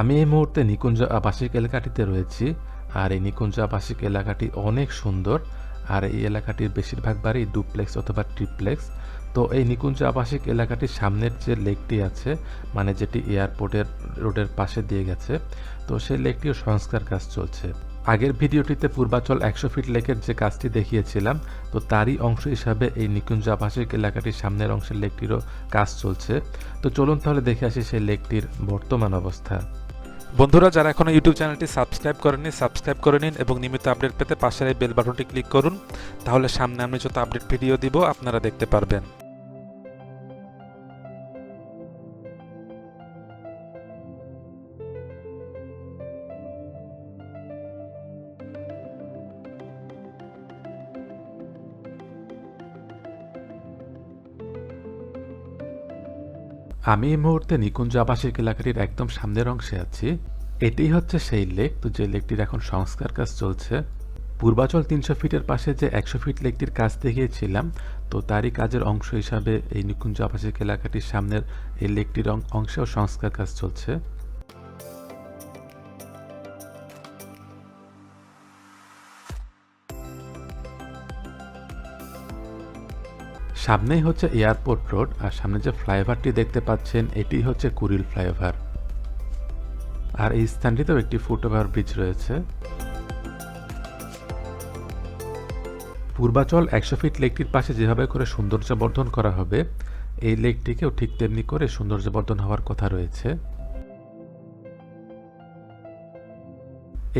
আমি এই মুহূর্তে নিকুঞ্জ আবাসিক এলাকাটিতে রয়েছি, আর এই নিকুঞ্জ আবাসিক এলাকাটি অনেক সুন্দর, আর এই এলাকাটির বেশিরভাগ বাড়ি ডুপ্লেক্স অথবা ট্রিপ্লেক্স। তো এই নিকুঞ্জ আবাসিক এলাকাটির সামনের যে লেকটি আছে মানে যেটি এয়ারপোর্টের রোডের পাশে দিয়ে গেছে, তো সেই লেকটিও সংস্কার কাজ চলছে। আগের ভিডিওটিতে পূর্বাচল একশো ফিট লেকের যে কাজটি দেখিয়েছিলাম, তো তারই অংশ হিসাবে এই নিকুঞ্জ আবাসিক এলাকাটির সামনের অংশের লেকটিরও কাজ চলছে। তো চলুন তাহলে দেখে আসি সেই লেকটির বর্তমান অবস্থা। বন্ধুরা, যারা এখনও ইউটিউব চ্যানেলটি সাবস্ক্রাইব করেননি, সাবস্ক্রাইব করে নিন এবং নিয়মিত আপডেট পেতে পাশের এই বেল বাটনটি ক্লিক করুন। তাহলে সামনে আমি যত আপডেট ভিডিও দিব, আপনারা দেখতে পারবেন। আমি এই মুহূর্তে নিকুঞ্জ আবাসিক এলাকাটির একদম সামনের অংশে আছি। এটি হচ্ছে সেই লেক, তো যে লেকটির এখন সংস্কার কাজ চলছে। পূর্বাচল তিনশো ফিটের পাশে যে একশো ফিট লেকটির কাজ দেখিয়েছিলাম তো তারই কাজের অংশ হিসাবে এই নিকুঞ্জ আবাসিক এলাকাটির সামনের এই লেকটির অংশেও সংস্কার কাজ চলছে। সামনেই হচ্ছে এয়ারপোর্ট রোড আর সামনে যে ফ্লাইওভারটি দেখতে পাচ্ছেন, এটি হচ্ছে কুরিল ফ্লাইওভার। আর এই স্থানটিতেও একটি ফুটওভার ব্রিজ রয়েছে। পূর্বাচল একশো ফিট লেকটির পাশে যেভাবে করে সৌন্দর্য বর্ধন করা হবে, এই লেকটিকেও ঠিক তেমনি করে সৌন্দর্য বর্ধন হওয়ার কথা রয়েছে।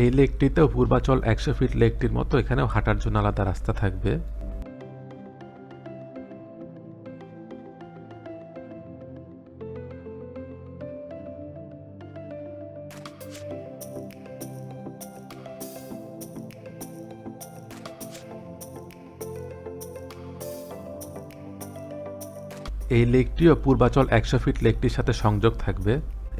এই লেকটিতেও পূর্বাচল একশো ফিট লেকটির মতো এখানেও হাঁটার জন্য আলাদা রাস্তা থাকবে। এই লেকটিও পূর্বাচল একশো ফিট লেকটির সাথে সংযোগ থাকবে।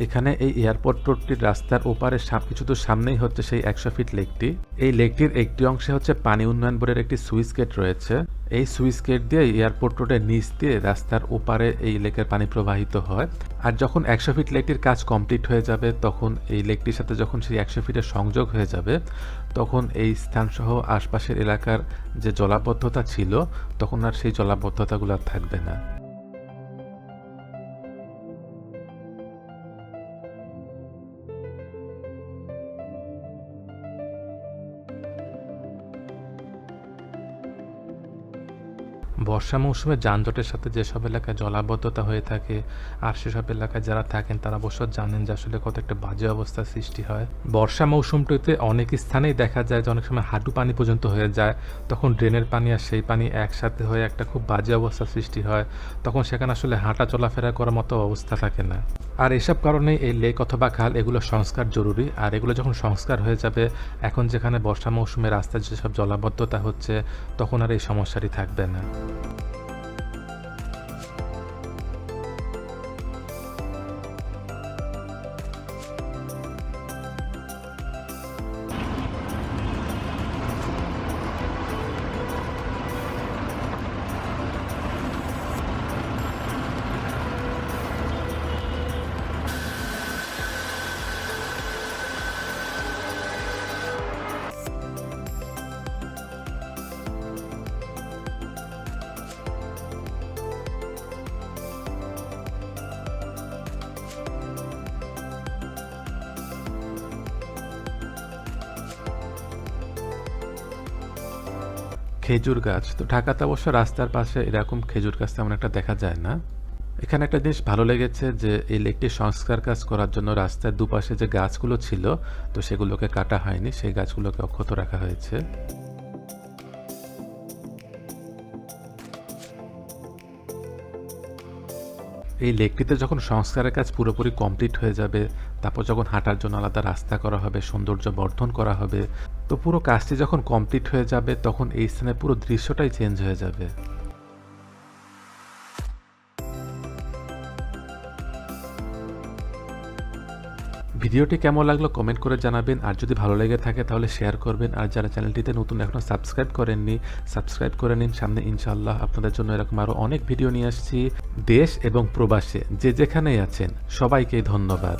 এখানে এই এয়ারপোর্ট রোডটির রাস্তার ওপারে কিছু দূর সামনেই হচ্ছে সেই একশো ফিট লেকটি। এই লেকটির একটি অংশে হচ্ছে পানি উন্নয়ন বোর্ডের একটি সুইচ গেট রয়েছে। এই সুইচ গেট দিয়ে এয়ারপোর্ট রোডের নিচ দিয়ে রাস্তার ওপারে এই লেকের পানি প্রবাহিত হয়। আর যখন একশো ফিট লেকটির কাজ কমপ্লিট হয়ে যাবে, তখন এই লেকটির সাথে যখন সেই একশো ফিটের সংযোগ হয়ে যাবে, তখন এই স্থানসহ আশপাশের এলাকার যে জলাবদ্ধতা ছিল, তখন আর সেই জলাবদ্ধতাগুলো থাকবে না। বর্ষা মৌসুমে যানজটের সাথে যেসব এলাকায় জলাবদ্ধতা হয়ে থাকে আর সেসব এলাকায় যারা থাকেন, তারা অবশ্য জানেন যে আসলে কত একটা বাজে অবস্থার সৃষ্টি হয়। বর্ষা মৌসুমটিতে অনেক স্থানেই দেখা যায় যে অনেক সময় হাঁটু পানি পর্যন্ত হয়ে যায়। তখন ড্রেনের পানি আর সেই পানি একসাথে হয়ে একটা খুব বাজে অবস্থার সৃষ্টি হয়। তখন সেখানে আসলে হাঁটা চলাফেরা করার মতো অবস্থা থাকে না। আর এসব কারণে এই লেক অথবা খাল, এগুলো সংস্কার জরুরি। আর এগুলো যখন সংস্কার হয়ে যাবে, এখন যেখানে বর্ষা মৌসুমে রাস্তায় যেসব জলাবদ্ধতা হচ্ছে, তখন আর এই সমস্যাটি থাকবে না। খেজুর গাছ। তো ঢাকাতে অবশ্য রাস্তার পাশে এরকম খেজুর গাছ তেমন একটা দেখা যায় না। এখানে একটা জিনিস ভালো লেগেছে যে, এই লেকটির সংস্কার কাজ করার জন্য রাস্তার দুপাশে যে গাছগুলো ছিল, তো সেগুলোকে কাটা হয়নি, সেই গাছগুলোকে অক্ষত রাখা হয়েছে। এই লেকটিতে যখন সংস্কারের কাজ পুরোপুরি কমপ্লিট হয়ে যাবে, তারপর যখন হাঁটার জন্য আলাদা রাস্তা করা হবে, সৌন্দর্য বর্ধন করা হবে তো পুরো কাজটি যখন কমপ্লিট হয়ে যাবে, তখন এই স্থানের পুরো দৃশ্যটাই চেঞ্জ হয়ে যাবে। ভিডিওটি কেমন লাগল কমেন্ট করে জানাবেন, আর যদি ভালো লেগে থাকে তাহলে শেয়ার করবেন, আর যারা চ্যানেলটিতে নতুন এখনও সাবস্ক্রাইব করেননি, সাবস্ক্রাইব করে নিন। সামনে ইনশাআল্লাহ আপনাদের জন্য এরকম আরও অনেক ভিডিও নিয়ে আসছি। দেশ এবং প্রবাসে যে যেখানেই আছেন সবাইকে ধন্যবাদ।